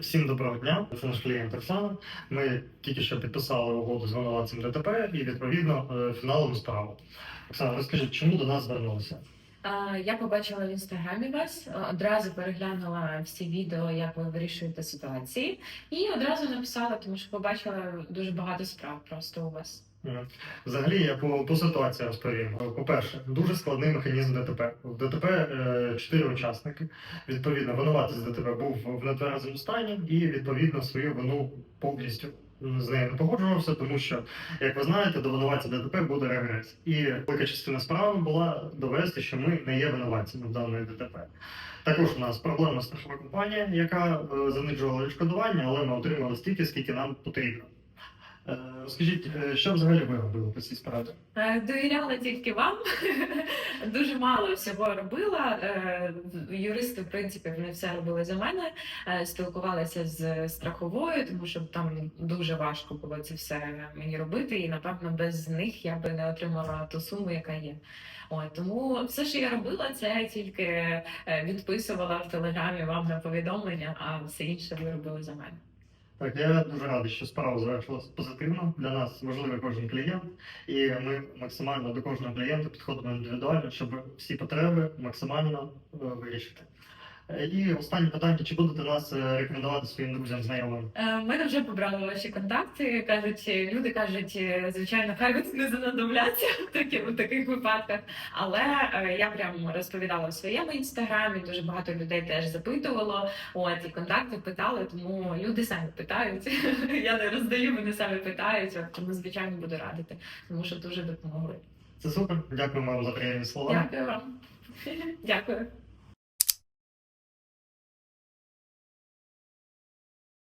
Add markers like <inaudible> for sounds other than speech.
Всім доброго дня. Це наш клієнт Оксана. Ми тільки що підписали угоду з винуватцем ДТП і відповідно е, фіналом справу. Оксана, розкажіть, чому до нас звернулися? Я побачила в інстаграмі вас, одразу переглянула всі відео, як ви вирішуєте ситуації, і одразу написала, тому що побачила дуже багато справ просто у вас. Взагалі, я по, по ситуації розповім. По-перше, дуже складний механізм ДТП. В ДТП е, чотири учасники. Відповідно, винуватець ДТП був в нетверезому стані і відповідно свою вину повністю з нею не погоджувався, тому що, як ви знаєте, до винуватця ДТП буде регрес. І велика частина справи була довести, що ми не є винуватцями в даної ДТП. Також у нас проблемна страхова компанія, яка е, занижувала відшкодування, але ми отримали стільки, скільки нам потрібно. Е, Скажіть, е, що взагалі ви робили по цій справі? Е, Довіряла тільки вам, <laughs> дуже мало всього робила. Е, Юристи, в принципі, вони все робили за мене. Е, Спілкувалася з страховою, тому що там дуже важко було це все мені робити, і напевно без них я би не отримала ту суму, яка є. От, тому все, що я робила, це тільки е, відписувала в телеграмі вам на повідомлення, а все інше ви робили за мене. Так, я дуже радий, що справа завершилася позитивно. Для нас важливий кожен клієнт, і ми максимально до кожного клієнта підходимо індивідуально, щоб всі потреби максимально е, вирішити. Е, І останнє питання: чи будете нас е, рекомендувати своїм друзям, знайомим? Е, Ми вже побрали ваші контакти. кажуть, люди кажуть, звичайно, хай ви не знадобляться в таких, в таких випадках. Але е, я прям розповідала в своєму інстаграмі. Дуже багато людей теж запитувало. От і контакти питали, тому люди самі питають. <laughs> Я не роздаю, вони самі питають. Тому звичайно буду радити, тому що дуже допомогли. Це супер. Дякую вам за приємні слова. Дякую вам. Дякую.